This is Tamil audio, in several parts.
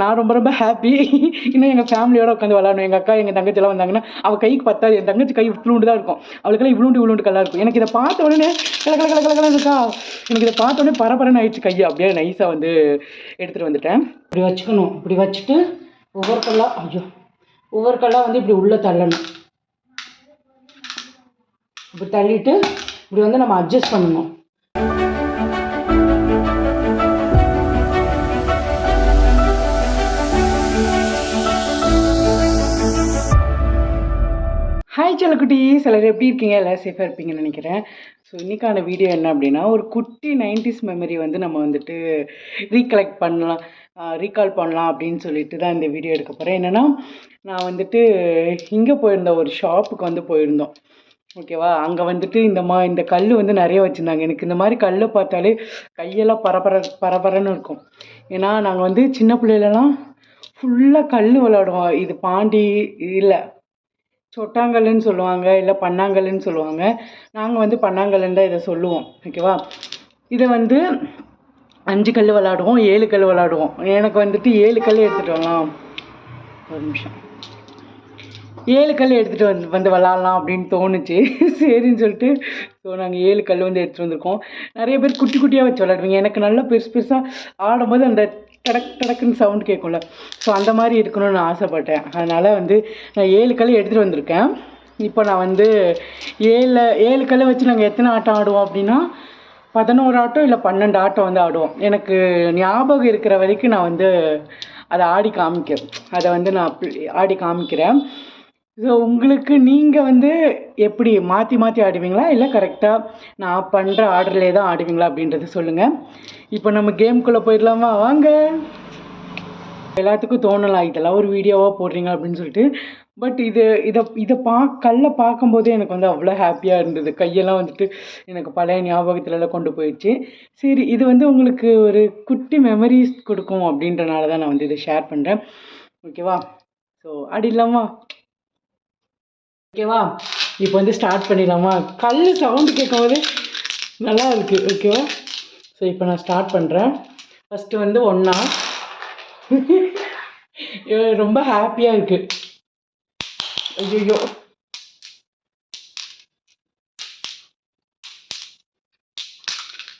நான் ரொம்ப ரொம்ப ஹாப்பி இன்னும் எங்கள் ஃபேமிலியோட உட்காந்து விளாடணும் எங்கள் அக்கா எங்கள் தங்கச்சிலாம் வந்தாங்கன்னா அவள் கைக்கு பத்தாது. என் தங்கச்சி கை இவ்வளோண்டு தான் இருக்கும். அவளுக்கெல்லாம் இவ்வளோண்டு இவ்வளோண்டு கல்லா இருக்கும். எனக்கு இதை பார்த்த உடனே கல கல கல கல இருக்கா? எனக்கு இதை பார்த்த உடனே பரபரன்னு ஆயிடுச்சு கையை. அப்படியே நைஸாக வந்து எடுத்துகிட்டு வந்துட்டேன். இப்படி வச்சுக்கணும். இப்படி வச்சுட்டு ஒவ்வொரு கல்லா ஐயோ ஒவ்வொரு கல்லா வந்து இப்படி உள்ளே தள்ளணும். இப்படி தள்ளிட்டு இப்படி வந்து நம்ம அட்ஜஸ்ட் பண்ணணும். ஹாய் செல்லக்குட்டி சிலர் எப்படி இருக்கீங்க? எல்லாம் சேஃபாக இருப்பீங்கன்னு நினைக்கிறேன். ஸோ இன்றைக்கான வீடியோ என்ன அப்படின்னா ஒரு குட்டி நைன்டிஸ் மெமரி வந்து நம்ம வந்துட்டு ரீகலெக்ட் பண்ணலாம் ரீகால் பண்ணலாம் அப்படின்னு சொல்லிட்டு தான் இந்த வீடியோ எடுக்க போகிறேன் என்னென்னா நான் வந்துட்டு இங்கே போயிருந்த ஒரு ஷாப்புக்கு வந்து போயிருந்தோம். ஓகேவா அங்கே வந்துட்டு இந்த மா இந்த கல் வந்து நிறைய வச்சுருந்தாங்க. எனக்கு இந்த மாதிரி கல் பார்த்தாலே கையெல்லாம் பரபர பரபரன்னு இருக்கும். ஏன்னா நாங்கள் வந்து சின்ன பிள்ளையிலலாம் ஃபுல்லாக கல் விளாடுவோம் இது பாண்டி இல்லை சொட்டாங்கல்லுன்னு சொல்லுவாங்க இல்லை பண்ணாங்கல்லுன்னு சொல்லுவாங்க. நாங்கள் வந்து பண்ணாங்கல்லுன்னு தான் இதை சொல்லுவோம். ஓகேவா? இதை வந்து அஞ்சு கல் விளாடுவோம் ஏழு கல் விளாடுவோம். எனக்கு வந்துட்டு ஏழு கல் எடுத்துகிட்டு வரலாம். ஒரு நிமிஷம். ஏழு கல் எடுத்துகிட்டு வந்து வந்து விளாட்லாம் அப்படின்னு தோணுச்சு. சரின்னு சொல்லிட்டு ஸோ நாங்கள் ஏழு கல் வந்து எடுத்துகிட்டு வந்திருக்கோம். நிறைய பேர் குட்டி குட்டியாக வச்சு விளாடுவீங்க. எனக்கு நல்லா பெருசு பெருசாக ஆடும்போது அந்த டடக் டடக்குன்னு சவுண்ட் கேட்கும்ல ஸோ அந்த மாதிரி இருக்கணும்னு நான் ஆசைப்பட்டேன். அதனால் வந்து நான் ஏழு கல் எடுத்துகிட்டு வந்திருக்கேன். இப்போ நான் வந்து ஏழு ஏழு கல்லை வச்சு நாங்கள் எத்தனை ஆட்டம் ஆடுவோம் அப்படின்னா பதினோரு ஆட்டம் இல்லை பன்னெண்டு ஆட்டம் வந்து ஆடுவோம். எனக்கு ஞாபகம் இருக்கிற வரைக்கும் நான் வந்து அதை ஆடி காமிக்கிறேன் அதை வந்து நான் ஆடி காமிக்கிறேன். ஸோ உங்களுக்கு நீங்கள் வந்து எப்படி மாற்றி மாற்றி ஆடுவீங்களா? இல்லை கரெக்டாக நான் பண்ணுற ஆர்டர்லேயே தான் ஆடுவீங்களா அப்படின்றத சொல்லுங்கள் இப்போ நம்ம கேம்குள்ளே போயிடலாமா? வாங்க. எல்லாத்துக்கும் தோணலாம் இதெல்லாம் ஒரு வீடியோவாக போடுறீங்க அப்படின்னு சொல்லிட்டு. பட் இது இதை இதை பா கல்ல பார்க்கும்போதே எனக்கு வந்து அவ்வளோ ஹாப்பியாக இருந்தது. கையெல்லாம் வந்துட்டு எனக்கு பழைய ஞாபகத்துலலாம் கொண்டு போயிடுச்சு. சரி இது வந்து உங்களுக்கு ஒரு குட்டி மெமரிஸ் கொடுக்கும் அப்படின்றனால தான் நான் வந்து இதை ஷேர் பண்ணுறேன் ஓகேவா ஸோ ஆடிடலாமா? ஓகேவா? இப்போ வந்து ஸ்டார்ட் பண்ணிடலாமா? கல் சவுண்டு கேட்கும்போது நல்லா இருக்குது ஓகேவா? ஸோ இப்போ நான் ஸ்டார்ட் பண்ணுறேன் ஃபஸ்ட்டு வந்து ஒன்றா ரொம்ப ஹாப்பியாக இருக்குது ஐயோ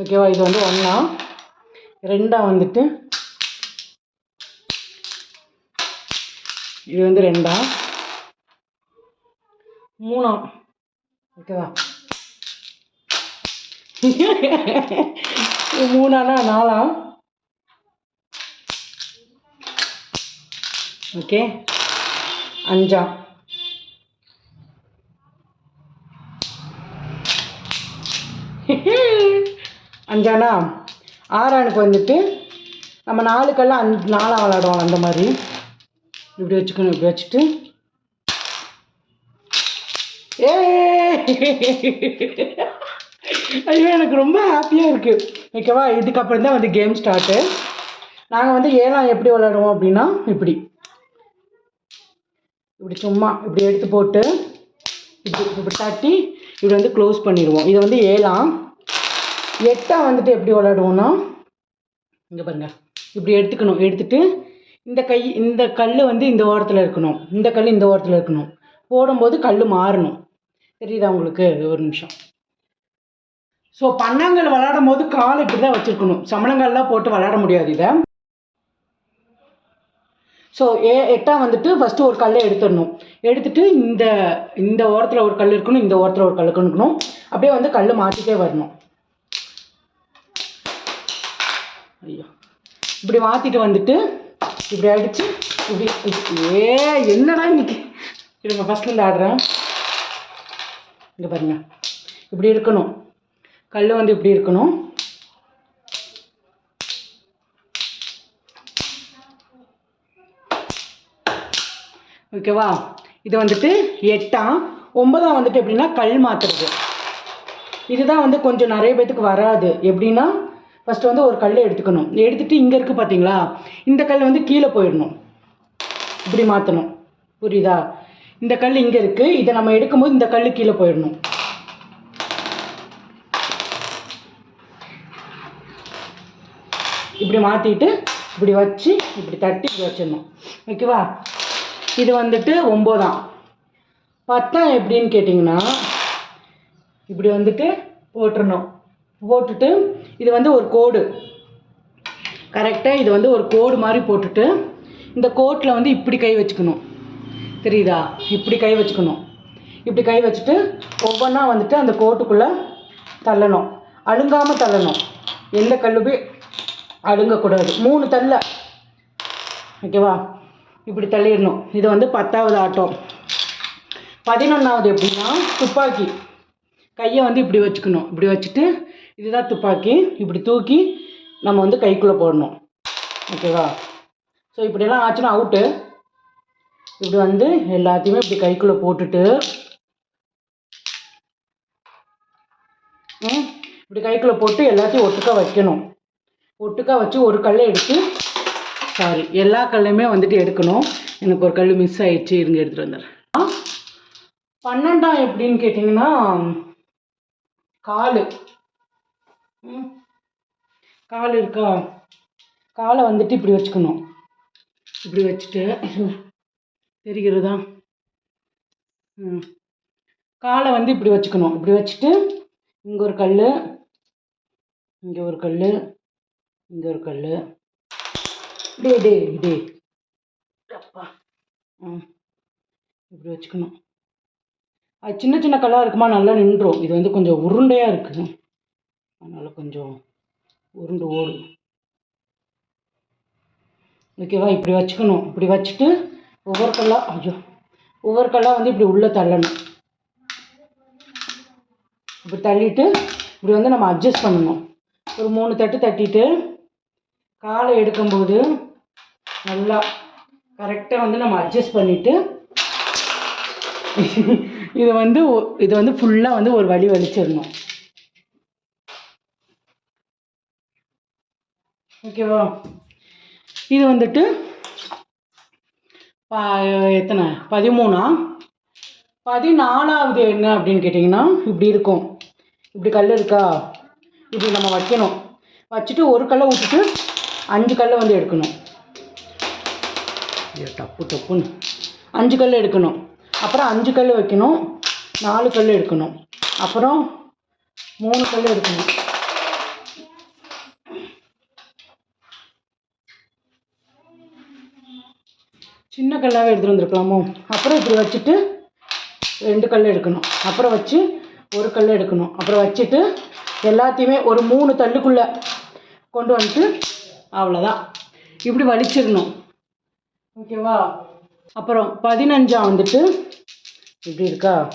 ஓகேவா? இது வந்து ஒன்றா ரெண்டா வந்துட்டு. இது வந்து ரெண்டா. மூணாம். ஓகேவா? மூணானா நாலாம்? ஓகே. அஞ்சா அஞ்சானா? ஆறானுக்கு வந்துட்டு நம்ம நாளுக்கெல்லாம் அஞ்சு நாளாக விளாடுவோம் அந்த மாதிரி. இப்படி வச்சுக்கணும் இப்படி வச்சுட்டு. ஏ ஐயோ எனக்கு ரொம்ப ஹாப்பியாக இருக்குது ஓகேவா இதுக்கப்புறம் தான் வந்து கேம் ஸ்டார்ட்டு நாங்கள் வந்து ஏழாம் எப்படி விளாடுவோம் அப்படின்னா இப்படி. இப்படி சும்மா இப்படி எடுத்து போட்டு இப்படி இப்படி தட்டி இப்படி வந்து க்ளோஸ் பண்ணிடுவோம். இது வந்து ஏழாம் எட்டாக வந்துட்டு எப்படி விளாடுவோம்னா இங்கே பாருங்கள் இப்படி எடுத்துக்கணும். எடுத்துட்டு இந்த கை இந்த கல் வந்து இந்த ஓரத்தில் இருக்கணும். இந்த கல் இந்த ஓரத்தில் இருக்கணும். போடும்போது கல் மாறணும். தெரியுதா உங்களுக்கு? ஒரு நிமிஷம். ஸோ பன்னாங்கல் விளாடும் போது கால் இப்படி தான் வச்சுருக்கணும். சமணங்கள்லாம் போட்டு விளாட முடியாது இதை. ஸோ ஏ எட்டாக வந்துட்டு ஃபஸ்ட்டு ஒரு கல்லை எடுத்துடணும். எடுத்துட்டு இந்த இந்த ஓரத்தில் ஒரு கல் இருக்கணும் இந்த ஓரத்தில் ஒரு கல் இருக்கணும். அப்படியே வந்து கல் மாற்றிட்டே வரணும். ஐயோ. இப்படி மாற்றிட்டு வந்துட்டு இப்படி அடித்து இப்படி ஏ என்னடா இன்னைக்கு? இருங்க ஃபஸ்ட்லேருந்து ஆடுறேன். இங்கே பாருங்க. இப்படி இருக்கணும். கல் வந்து இப்படி இருக்கணும். ஓகேவா இது வந்துட்டு எட்டாம் ஒன்பதாம் வந்துட்டு எப்படின்னா கல் மாற்றுறது இதுதான் வந்து கொஞ்சம் நிறைய பேத்துக்கு வராது. எப்படின்னா ஃபஸ்ட்டு வந்து ஒரு கல்லை எடுத்துக்கணும். எடுத்துகிட்டு இங்கே இருக்குது பார்த்தீங்களா இந்த கல் வந்து கீழே போயிடணும். இப்படி மாற்றணும் புரியுதா? இந்த கல் இங்கே இருக்குது இதை நம்ம எடுக்கும்போது இந்த கல் கீழே போயிடணும். இப்படி மாற்றிட்டு இப்படி வச்சு இப்படி தட்டி இப்படி வச்சிடணும். ஓகேவா? இது வந்துட்டு ஒம்போதாம் பத்தாம் எப்படின்னு கேட்டிங்கன்னா இப்படி வந்துட்டு போட்டுடணும் போட்டுட்டு இது வந்து ஒரு கோடு. கரெக்டாக இது வந்து ஒரு கோடு மாதிரி போட்டுட்டு இந்த கோட்டில் வந்து இப்படி கை வச்சுக்கணும். தெரியுதா? இப்படி கை வச்சுக்கணும். இப்படி கை வச்சுட்டு ஒவ்வொன்றா வந்துட்டு அந்த கோட்டுக்குள்ளே தள்ளணும். அழுங்காமல் தள்ளணும். எந்த கல்லுமே அழுங்கக்கூடாது. மூணு தள்ள. ஓகேவா இப்படி தள்ளிடணும். இது வந்து பத்தாவது ஆட்டம். பதினொன்றாவது எப்படின்னா துப்பாக்கி. கையை வந்து இப்படி வச்சுக்கணும். இப்படி வச்சுட்டு இதுதான் துப்பாக்கி. இப்படி தூக்கி நம்ம வந்து கைக்குள்ளே போடணும். ஓகேவா ஸோ இப்படியெல்லாம் ஆச்சுன்னா அவுட்டு இப்படி வந்து எல்லாத்தையுமே இப்படி கைக்குள்ளே போட்டுட்டு ம், இப்படி கைக்குள்ளே போட்டு எல்லாத்தையும் ஒட்டுக்கா வைக்கணும். ஒட்டுக்கா வச்சு ஒரு கல்லை எடுத்து சாரி எல்லா கல்லையுமே வந்துட்டு எடுக்கணும். எனக்கு ஒரு கல் மிஸ் ஆயிடுச்சு இருங்க எடுத்துகிட்டு வந்துடுறேன். ஆ, பன்னெண்டாம் எப்படின்னு கேட்டிங்கன்னா கால். ம், கால் இருக்கா? காலை வந்துட்டு இப்படி வச்சுக்கணும். இப்படி வச்சுட்டு தெரிகிறதா? ம். காலை வந்து இப்படி வச்சுக்கணும். இப்படி வச்சுட்டு இங்கே ஒரு கல் இங்கே ஒரு கல் இங்கே ஒரு கல் டே டே டே. அப்பா ம். இப்படி வச்சுக்கணும். அது சின்ன சின்ன கல்லாக இருக்குமா? நல்லா நின்றோம் இது வந்து கொஞ்சம் உருண்டையாக இருக்குது அதனால் கொஞ்சம் உருண்டு ஓடும். ஓகேவா? இப்படி வச்சுக்கணும். இப்படி வச்சுட்டு ஒவ்வொரு கல்லாக ஐயோ. ஒவ்வொரு கல்லாக வந்து இப்படி உள்ளே தள்ளணும். இப்படி தள்ளிட்டு இப்படி வந்து நம்ம அட்ஜஸ்ட் பண்ணணும். ஒரு மூணு தட்டு தட்டிட்டு காலை எடுக்கும்போது நல்லா கரெக்டாக வந்து நம்ம அட்ஜஸ்ட் பண்ணிவிட்டு இது வந்து இதை இது வந்து ஃபுல்லாக வந்து ஒரு வழி வலிச்சிடணும். ஓகேவா இது வந்துட்டு ப- எத்தனை? பதிமூணா? பதினாலாவது என்ன அப்படின்னு கேட்டிங்கன்னா இப்படி இருக்கும். இப்படி கல் இருக்கா? இப்படி நம்ம வைக்கணும். வச்சுட்டு ஒரு கல்லை விட்டுட்டு அஞ்சு கல்லை வந்து எடுக்கணும். டப்பு டப்புன்னு அஞ்சு கல் எடுக்கணும். அப்புறம் அஞ்சு கல் வைக்கணும். நாலு கல் எடுக்கணும். அப்புறம் மூணு கல் எடுக்கணும். சின்ன கல்லாகவே எடுத்துகிட்டு வந்திருக்கலாமோ? அப்புறம் இப்படி வச்சுட்டு ரெண்டு கல் எடுக்கணும். அப்புறம் வச்சு ஒரு கல் எடுக்கணும். அப்புறம் வச்சுட்டு எல்லாத்தையுமே ஒரு மூணு தள்ளுக்குள்ளே கொண்டு வந்துட்டு அவ்வளோதான் இப்படி வலிச்சிடணும். ஓகேவா? அப்புறம் பதினஞ்சாம் வந்துட்டு இப்படி இருக்கா?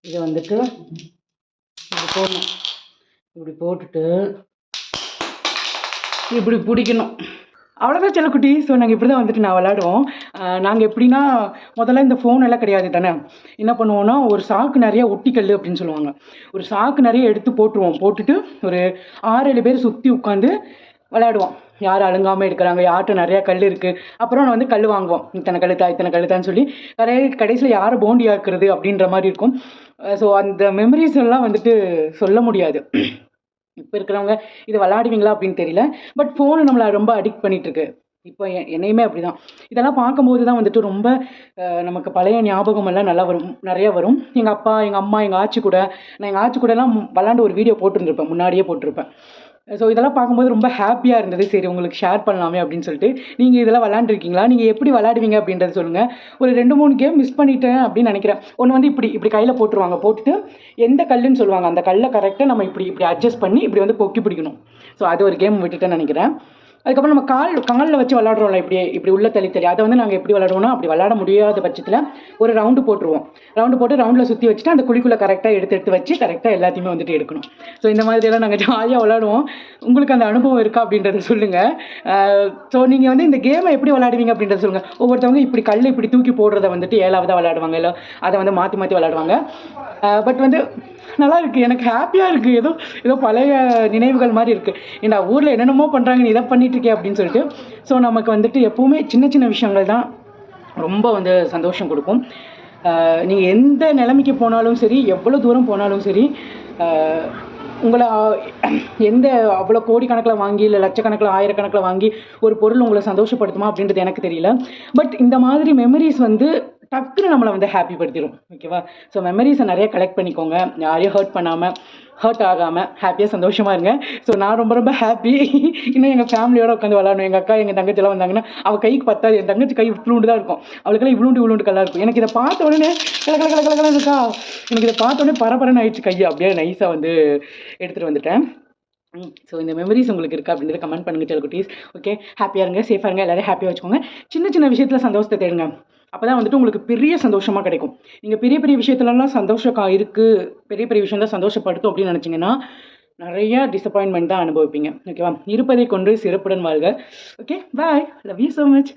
இதை வந்துட்டு இப்படி போடணும். இப்படி போட்டுட்டு இப்படி பிடிக்கணும். அவ்வளோதான் செல்லக்குட்டி. ஸோ நாங்கள் இப்படி தான் வந்துட்டு நான் விளாடுவோம் நாங்கள் எப்படின்னா முதல்ல இந்த ஃபோன் எல்லாம் கிடையாது தானே? என்ன பண்ணுவோம்னா ஒரு சாக்கு நிறைய ஒட்டிக்கல் அப்படின்னு சொல்லுவாங்க. ஒரு சாக்கு நிறைய எடுத்து போட்டுருவோம். போட்டுட்டு ஒரு ஆறு ஏழு பேர் சுற்றி உட்காந்து விளையாடுவோம். யார் அழுங்காமல் எடுக்கிறாங்க யார்கிட்ட நிறையா கல் இருக்குது அப்புறம் நான் வந்து கல் வாங்குவோம். இத்தனை கழுத்தா இத்தனை கழுத்தான்னு சொல்லி. கடை கடைசியில் யாரை போண்டி ஆக்குறது அப்படின்ற மாதிரி இருக்கும். ஸோ அந்த மெமரிஸ் எல்லாம் வந்துட்டு சொல்ல முடியாது. இப்போ இருக்கிறவங்க இது விளாடுவீங்களா அப்படின்னு தெரியல. பட் ஃபோனை நம்மளை ரொம்ப அடிக்ட் பண்ணிட்டு இருக்கு இப்போ எ- என்னையுமே அப்படிதான். இதெல்லாம் பார்க்கும்போது தான் வந்துட்டு ரொம்ப நமக்கு பழைய ஞாபகம் எல்லாம் நல்லா வரும் நிறைய வரும். எங்கள் அப்பா எங்கள் அம்மா எங்கள் ஆச்சி கூட நான் எங்கள் ஆச்சி கூடலாம் விளாண்டு ஒரு வீடியோ போட்டிருந்திருப்பேன். முன்னாடியே போட்டிருப்பேன். ஸோ இதெல்லாம் பார்க்கும்போது ரொம்ப ஹாப்பியாக இருந்தது. சரி உங்களுக்கு ஷேர் பண்ணலாமே அப்படின்னு சொல்லிட்டு. நீங்கள் இதெல்லாம் விளாண்டுருக்கீங்களா நீங்கள் எப்படி விளாடுவீங்க அப்படின்றத சொல்லுங்கள் ஒரு ரெண்டு மூணு கேம் மிஸ் பண்ணிட்டேன் அப்படின்னு நினைக்கிறேன். ஒன்று வந்து இப்படி இப்படி கையில் போட்டுருவாங்க. போட்டுட்டு எந்த கல்லுன்னு சொல்லுவாங்க. அந்த கல்லை கரெக்டாக நம்ம இப்படி இப்படி அட்ஜஸ்ட் பண்ணி இப்படி வந்து கொக்கி பிடிக்கணும். ஸோ அது ஒரு கேம் விட்டுட்டேன்னு நினைக்கிறேன். அதுக்கப்புறம் நம்ம கால் காலில் வச்சு விளாடுறோம்ல இப்படி இப்படி உள்ள தள்ளி தள்ளி. அதை வந்து நாங்கள் எப்படி விளாடுவோம்னா அப்படி விளாட முடியாத பட்சத்தில் ஒரு ரவுண்டு போட்டுருவோம். ரவுண்டு போட்டு ரவுண்டில் சுற்றி வச்சுட்டு அந்த குழிக்குள்ளே கரெக்டாக எடுத்து எடுத்து வச்சு கரெக்டாக எல்லாத்தையுமே வந்துட்டு எடுக்கணும். ஸோ இந்த மாதிரியெல்லாம் நாங்கள் ஜாலியாக விளாடுவோம். உங்களுக்கு அந்த அனுபவம் இருக்கா அப்படின்றத சொல்லுங்கள் ஸோ நீங்கள் வந்து இந்த கேமை எப்படி விளாடுவீங்க அப்படின்றத சொல்லுங்கள் ஒவ்வொருத்தவங்க இப்படி கல் இப்படி தூக்கி போடுறத வந்துட்டு ஏழாவதாக விளாடுவாங்க இல்லை அதை வந்து மாற்றி மாற்றி விளாடுவாங்க. பட் வந்து நல்லா இருக்குது எனக்கு ஹாப்பியாக இருக்குது ஏதோ ஏதோ பழைய நினைவுகள் மாதிரி இருக்குது ஏன்னா ஊரில் என்னென்னமோ பண்ணுறாங்க நீ இதை பண்ணிட்டு இருக்கே அப்படின்னு சொல்லிட்டு. ஸோ நமக்கு வந்துட்டு எப்போவுமே சின்ன சின்ன விஷயங்கள் தான் ரொம்ப வந்து சந்தோஷம் கொடுக்கும். நீங்கள் எந்த நிலைமைக்கு போனாலும் சரி எவ்வளோ தூரம் போனாலும் சரி உங்களை எந்த அவ்வளோ கோடிக்கணக்கில் வாங்கி இல்லை லட்சக்கணக்கில் ஆயிரக்கணக்கில் வாங்கி ஒரு பொருள் உங்களை சந்தோஷப்படுத்துமா அப்படின்றது எனக்கு தெரியல. பட் இந்த மாதிரி மெமரிஸ் வந்து டக்குன்னு நம்மளை வந்து ஹாப்பி படுத்திடும் ஓகேவா ஸோ மெமரிஸை நிறைய கலெக்ட் பண்ணிக்கோங்க. யாரையும் ஹர்ட் பண்ணாமல் ஹர்ட் ஆகாமல் ஹாப்பியாக சந்தோஷமாக இருங்க. ஸோ நான் ரொம்ப ரொம்ப ஹாப்பி இன்னும் எங்கள் ஃபேமிலியோட உட்காந்து விளாடணும் எங்கள் அக்கா எங்கள் தங்கச்சிலாம் வந்தாங்கன்னா அவள் கைக்கு பத்தாது. என் தங்கச்சி கை இவ்வளோண்டு தான் இருக்கும். அவளுக்கெல்லாம் இவ்வளோண்டு இவ்வளோண்டு கலாக இருக்கும். எனக்கு இதை பார்த்த உடனே கல கல கல கல இருக்கா? எனக்கு இதை பார்த்த உடனே பரபரன்னு ஆயிடுச்சு கையை. அப்படியே நைஸாக வந்து எடுத்துகிட்டு வந்துட்டேன். ஸோ இந்த மெமரிஸ் உங்களுக்கு இருக்கா அப்படின்றத கமெண்ட் பண்ணுங்க செல்குட்டீஸ் ஓகே ஹாப்பியாக இருங்க சேஃபாக இருங்க. எல்லோரும் ஹாப்பியாக வச்சுக்கோங்க. சின்ன சின்ன விஷயத்தில் சந்தோஷத்தை தேடுங்க. அப்போ தான் வந்துட்டு உங்களுக்கு பெரிய சந்தோஷமாக கிடைக்கும். நீங்கள் பெரிய பெரிய விஷயத்துலலாம் சந்தோஷம் கா இருக்குது பெரிய பெரிய விஷயம் தான் சந்தோஷப்படுத்தும் அப்படின்னு நினச்சிங்கன்னா நிறைய டிசப்பாயின்மெண்ட் தான் அனுபவிப்பீங்க. ஓகேவா இருப்பதை கொண்டு சிறப்புடன் வாழ்க. Okay bye love you so much